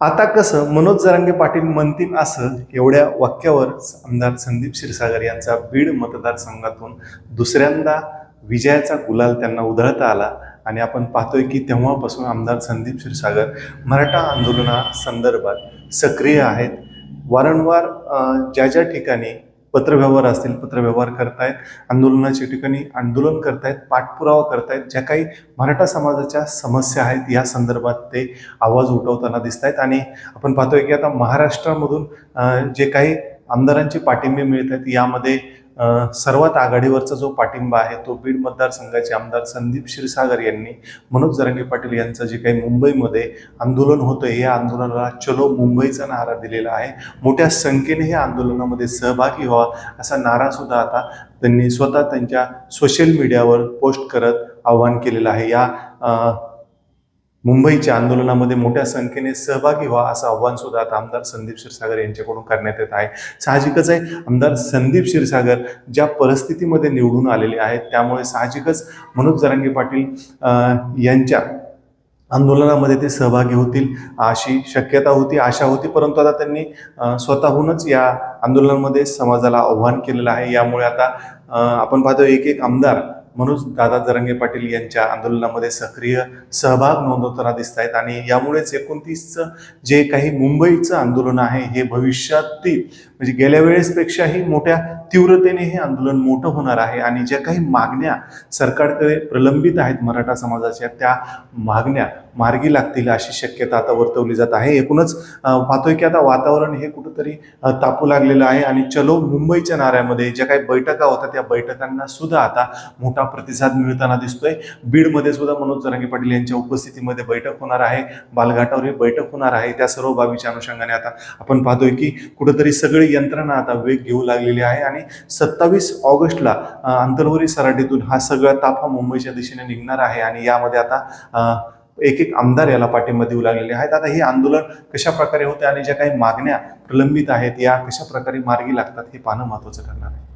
आता कसं मनोज जरांगे पाटील म्हणतील असं एवढ्या वाक्यावर आमदार संदीप क्षीरसागर यांचा बीड मतदारसंघातून दुसऱ्यांदा विजयाचा गुलाल त्यांना उधळता आला. आणि आपण पाहतोय की तेव्हापासून आमदार संदीप क्षीरसागर मराठा आंदोलनासंदर्भात सक्रिय आहेत. वारंवार ज्या ज्या ठिकाणी पत्रव्यवहार असतील पत्रव्यवहार करतायत आंदोलनाच्या ठिकाणी आंदोलन करतायत पाठपुरावा करतायत ज्या काही मराठा समाजाच्या समस्या आहेत या संदर्भात ते आवाज उठवताना दिसत आहेत आणि आपण पाहतोय की आता महाराष्ट्रामधून जे काही आमदारांचे पाठिंबे मिळत आहेत यामध्ये सर्वात आघाडीवरचा जो पाठिंबा आहे तो बीड मतदारसंघाचे आमदार संदीप क्षीरसागर यांनी मनोज जरांगे पाटील यांचं जे काही मुंबईमध्ये आंदोलन होतं या आंदोलनाला चलो मुंबईचा नारा दिलेला आहे. मोठ्या संख्येने हे आंदोलनामध्ये सहभागी व्हावा असा नारा सुद्धा आता त्यांनी स्वतः त्यांच्या सोशल मीडियावर पोस्ट करत आवाहन केलेलं आहे. या मुंबईच्या आंदोलनामध्ये मोठ्या संख्येने सहभागी व्हा असं आव्हान सुद्धा आता आमदार संदीप क्षीरसागर यांच्याकडून करण्यात येत आहे. साहजिकच आहे आमदार संदीप क्षीरसागर ज्या परिस्थितीमध्ये निवडून आलेले आहेत त्यामुळे साहजिकच मनोज जरांगे पाटील यांच्या आंदोलनामध्ये ते सहभागी होतील अशी शक्यता होती आशा होती परंतु आता त्यांनी स्वतःहूनच या आंदोलनामध्ये समाजाला आव्हान केलेलं आहे. यामुळे आता आपण पाहतो एक एक आमदार मनोज दादा जरंगे पाटील यांच्या आंदोलनामध्ये सक्रिय सहभाग नोंदवताना दिसत आहेत आणि यामुळेच एकोणतीसचं जे काही मुंबईचं आंदोलन आहे हे भविष्यातील म्हणजे गेल्या वेळेसपेक्षाही मोठ्या तीव्रतेने हे आंदोलन मोठं होणार आहे आणि ज्या काही मागण्या सरकारकडे प्रलंबित आहेत मराठा समाजाच्या त्या मागण्या मार्गी लागतील अशी शक्यता आता वर्तवली जात आहे. एकूणच पाहतोय की आता वातावरण हे कुठंतरी तापू लागलेलं आहे आणि चलो मुंबईच्या नाऱ्यामध्ये ज्या काही बैठका होत्या त्या बैठकांना सुद्धा आता मोठा प्रतिसाद मिळताना दिसतोय. बीडमध्ये सुद्धा मनोज जरांगे पाटील यांच्या उपस्थितीमध्ये बैठक होणार आहे. बालघाटावर ही बैठक होणार आहे. त्या सर्व बाबीच्या अनुषंगाने आता आपण पाहतोय की कुठंतरी सगळी यंत्रणा आता वेग घेऊ लागलेली आहे आणि सत्तावीस ऑगस्टला अंतर्वरी सराठीतून सराटीतून हा सगळा ताफा मुंबईच्या दिशेने निघणार आहे आणि यामध्ये आता एक एक आमदार याला पाठिंबा देऊ लागलेले आहेत. आता हे आंदोलन कशा प्रकारे होते आणि ज्या काही मागण्या प्रलंबित आहेत या कशा प्रकारे मार्गी लागतात हे पाहणं महत्वाचं ठरणार आहे.